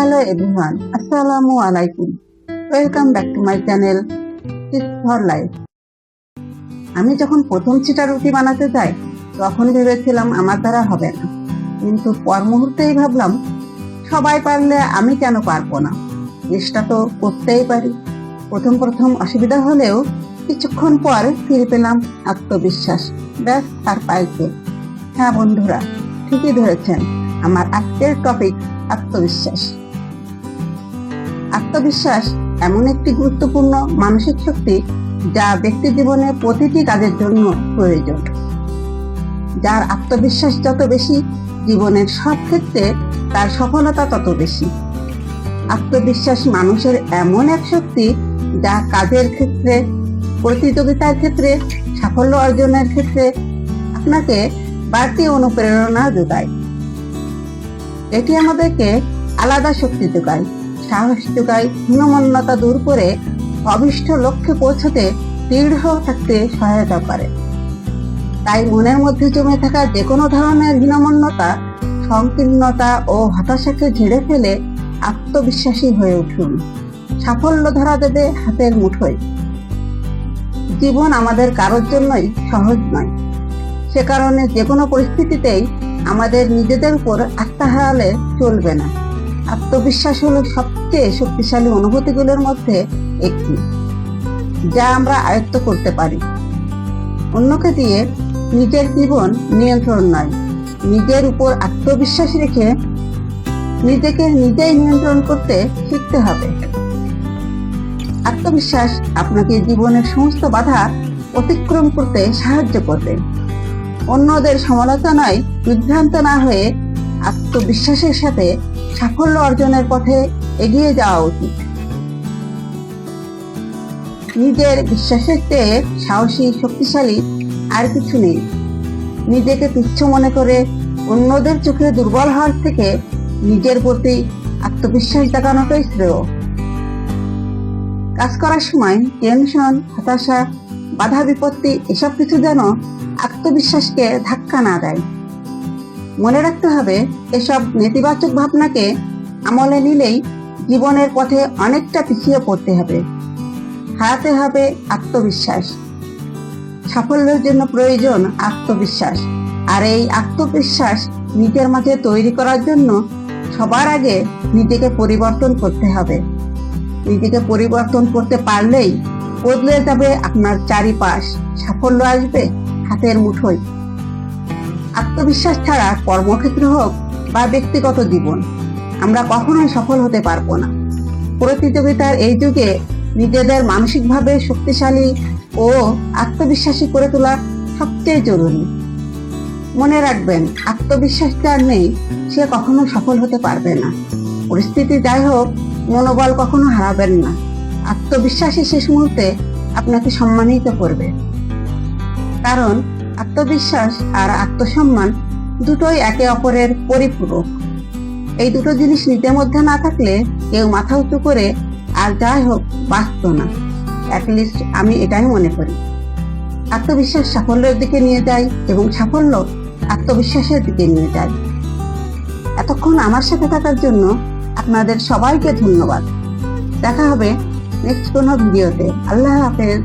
Hello everyone, আসসালামু আলাইকুম। Welcome back to my channel for life আমি যখন প্রথম চিটা রুটি বানাতে যাই তখন ভেবেছিলাম আমার দ্বারা হবে না। কিন্তু পর মুহূর্তেই ভাবলাম, সবাই পারলে আমি কেন পারব না? চেষ্টা তো করতেই পারি। প্রথম প্রথম অসুবিধা হলেও কিছুক্ষণ পর ফিরে পেলাম আত্মবিশ্বাস। ব্যাস, আর পাইছে হ্যাঁ বন্ধুরা, ঠিকই ধরেছেন, আমার আজকের টপিক আত্মবিশ্বাস। আত্মবিশ্বাস এমন একটি গুরুত্বপূর্ণ মানসিক শক্তি যা ব্যক্তি জীবনে প্রতিটি কাজের জন্য প্রয়োজন। যার আত্মবিশ্বাস যত বেশি, জীবনের সব ক্ষেত্রে তার সফলতা তত বেশি। আত্মবিশ্বাস মানুষের এমন এক শক্তি যা কাজের ক্ষেত্রে, প্রতিযোগিতার ক্ষেত্রে, সাফল্য অর্জনের ক্ষেত্রে আপনাকে বাড়তি অনুপ্রেরণা যোগায়। এটি আমাদেরকে আলাদা শক্তি যোগায়। সাহস যোগায় হীনমন্যতা দূর করে অভিষ্ট লক্ষ্যে পৌঁছতে দৃঢ় থাকতে সহায়তা করে। তাই মনের মধ্যে জমে থাকা যে কোনো ধরনের হীনমন্যতা, সংকীর্ণতা ও হতাশাকে ঝেড়ে ফেলে আত্মবিশ্বাসী হয়ে উঠুন। সাফল্য ধরা দেবে হাতের মুঠোয়। জীবন আমাদের কারোর জন্যই সহজ নয়। সে কারণে যে কোনো পরিস্থিতিতেই আমাদের নিজেদের উপর আস্থা হারালে চলবে না। আত্মবিশ্বাস হলো সবচেয়ে শক্তিশালী অনুভূতিগুলোর মধ্যে একটি, যা আমরা আয়ত্ত করতে পারি। অন্যকে দিয়ে নিজের জীবন নিয়ন্ত্রণ নয় নিজের উপর আত্মবিশ্বাস রেখে নিজেকে নিজেই নিয়ন্ত্রণ করতে শিখতে হবে। আত্মবিশ্বাস আপনাকে জীবনের সমস্ত বাধা অতিক্রম করতে সাহায্য করবে। অন্যদের সমালোচনায় বিভ্রান্ত না হয়ে আত্মবিশ্বাসের সাথে সাফল্য অর্জনের পথে এগিয়ে যাওয়া উচিত। নিজের বিশ্বাসের চেয়ে সাহসী, শক্তিশালী আর কিছু নেই। নিজেকে তুচ্ছ মনে করে অন্যদের চোখে দুর্বল হওয়ার থেকে নিজের প্রতি আত্মবিশ্বাস দেখানোটাই শ্রেয়। কাজ করার সময় টেনশন, হতাশা, বাধা বিপত্তি, এসব কিছু যেন আত্মবিশ্বাসকে ধাক্কা না দেয়। মনে রাখতে হবে, এসব নেতিবাচক ভাবনাকে আমলে নিলেই জীবনের পথে অনেকটা পিছিয়ে পড়তে হবে। হারাতে হবে আত্মবিশ্বাস। সাফল্যের জন্য প্রয়োজন আত্মবিশ্বাস। আর এই আত্মবিশ্বাস নিজের মাঝে তৈরি করার জন্য সবার আগে নিজেকে পরিবর্তন করতে হবে। নিজেকে পরিবর্তন করতে পারলেই বদলে যাবে আপনার চারিপাশ। সাফল্য আসবে হাতের মুঠোয়। আত্মবিশ্বাস ছাড়া কর্মক্ষেত্র হোক বা ব্যক্তিগত জীবন, আমরা কখনোই সফল হতে পারব না। প্রতিযোগিতার এই যুগে নিজেদের মানসিকভাবে শক্তিশালী ও আত্মবিশ্বাসী করে তোলা সবচেয়ে জরুরি। মনে রাখবেন, আত্মবিশ্বাস যার নেই, সে কখনো সফল হতে পারবে না। পরিস্থিতি যাই হোক, মনোবল কখনো হারাবেন না। আত্মবিশ্বাসী শেষ মুহূর্তে আপনাকে সম্মানিত করবে। কারণ আত্মবিশ্বাস আর আত্মসম্মান দুটোই একে অপরের পরিপূরক। এই দুটো জিনিস নিজের মধ্যে না থাকলে কেউ মাথা উঁচু করে আর যাই হোক বাঁচত না। অ্যাটলিস্ট আমি এটাই মনে করি। আত্মবিশ্বাস সাফল্যের দিকে নিয়ে যায় এবং সাফল্য আত্মবিশ্বাসের দিকে নিয়ে যায়। এতক্ষণ আমার সাথে থাকার জন্য আপনাদের সবাইকে ধন্যবাদ। দেখা হবে নেক্সট কোনো ভিডিওতে আল্লাহ হাফেজ।